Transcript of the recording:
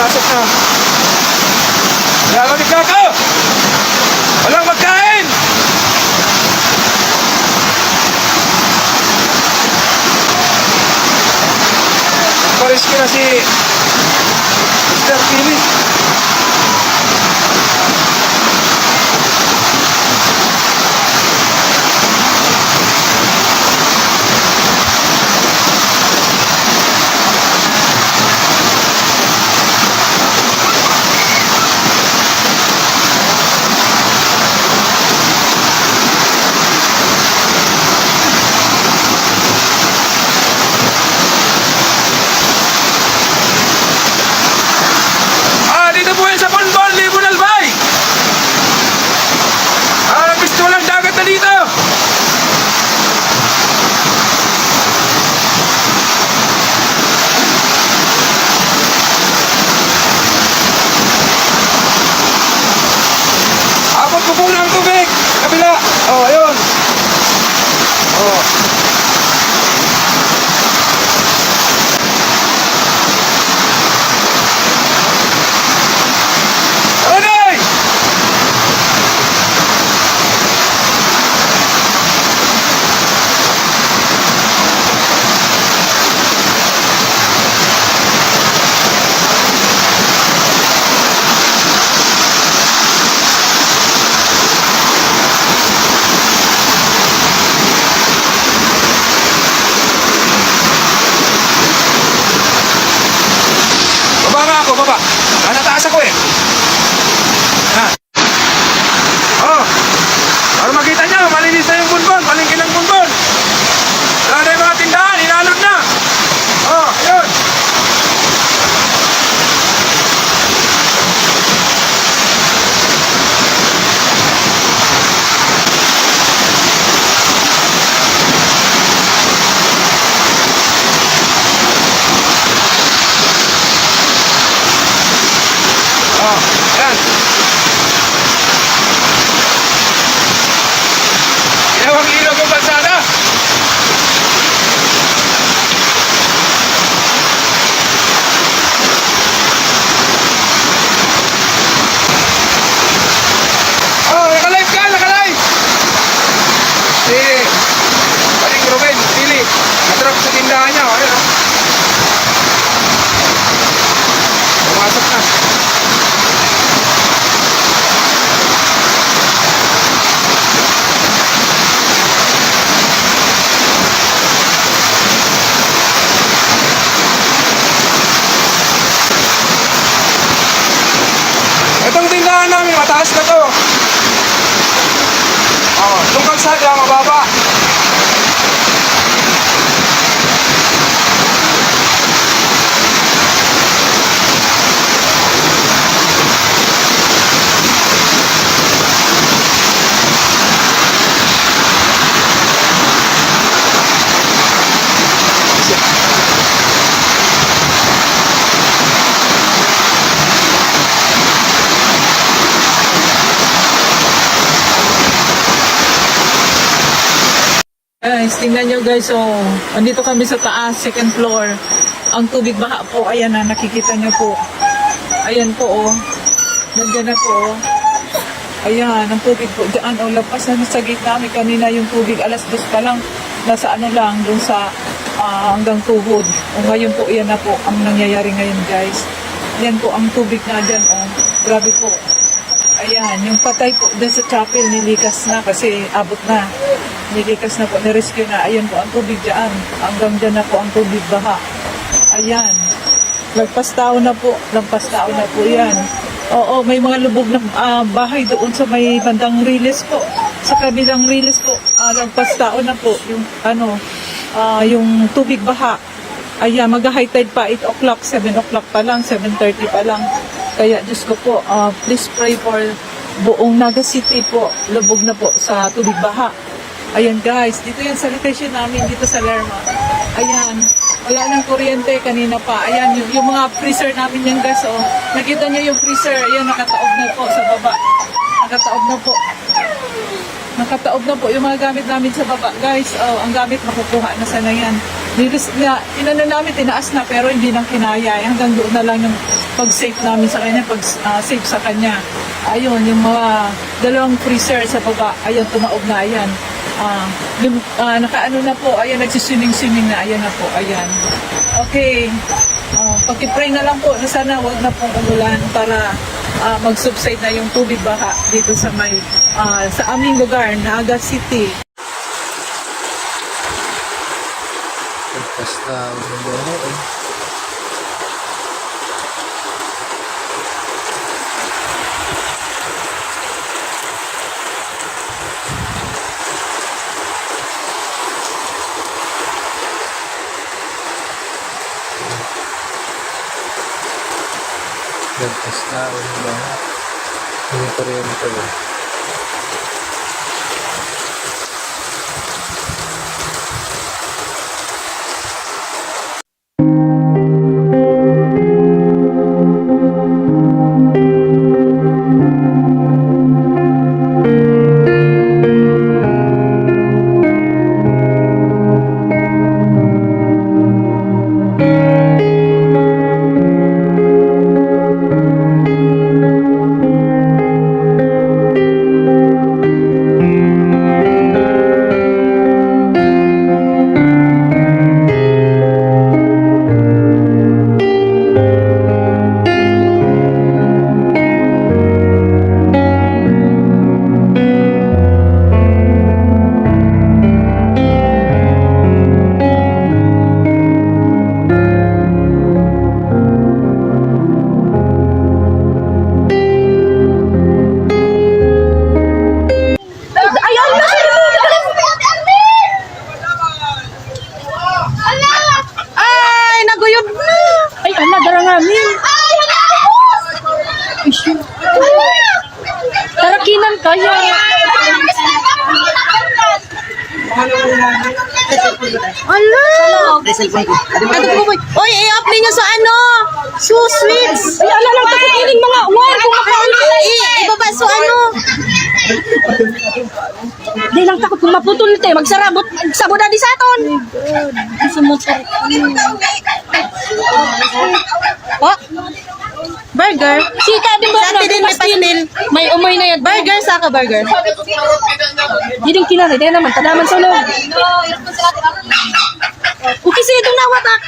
Pumasok na. Wala kami kako! Walang magkain! Paris ko na si Mr. Philip. Guys, tingnan nyo guys, oh, andito kami sa taas, second floor. Ang tubig baha po, ayan na, nakikita nyo po. Ayan po, oh. Nandiyan na po, oh. Ayan, ang tubig po dyan, oh, lapas na sa gitna. May kanina yung tubig, alas dos pa lang, nasa ano lang, dun sa ah, hanggang tuhod. O ngayon po, yan na po ang nangyayari ngayon guys. Yan po ang tubig na dyan, oh. Grabe po. Ayan, yung patay po dun sa chapel, nilikas na kasi abot na. Nilikas na po, nirescue na. Ayan po ang tubig dyan. Hanggang dyan na po ang tubig baha. Ayan. Lagpas tao na po. Lagpas tao na po yan. Oo, may mga lubog na ah, bahay doon sa may bandang rilis po. Sa kabilang rilis po, ah, lagpas tao na po. Yung ano, ah, yung tubig baha. Ayan, mag-high tide pa 8 o'clock, 7 o'clock pa lang, 7.30 pa lang. Kaya Diyos ko po, ah, please pray for buong Naga City po. Lubog na po sa tubig baha. Ayan guys, dito yung sanitation namin dito sa Lerma. Ayan, wala nang kuryente kanina pa. Ayan, yung, yung mga freezer namin yan guys, oh. Nakita niyo yung freezer, ayan, nakataob na po sa baba. Nakataob na po. Nakataob na po yung mga gamit namin sa baba. Guys, oh, ang gamit makukuha na sana yan. Nilis, na, inano namin, tinaas na pero hindi nang kinaya. Eh, Hanggang doon na lang yung pag-safe namin sa kanya, pag-safe sa kanya. Ayun, yung mga dalawang freezer sa baba, ayun, tumaob na, ayan. Ah, lim, ah, nakaano na po, ayan, nagsiswimming-swimming na, ayan na po, ayan. Okay, uh, pag-pray na lang po na sana wag na pong umulan para ah, mag-subside na yung tubig baha dito sa may, ah, sa aming lugar, Naga City. Basta, ano eh. Basta, ano ba? Hindi pa rin ito kaya. Ala! Ano po ba? Oy, i-up ninyo sa ano? So sweets! Ay, ala lang, takot ining mga war kung makaon ka. Ibaba so ano? Di lang takot kung maputol te, magsarabot, magsabo na di sa aton. Sa motor. Oh. Burger. Sika din ba? Sa din may pastil. May umoy na yan. Burger, saka burger. Di din kinari. Di naman, tadaman sa loob. Okay, sige itong nawatak.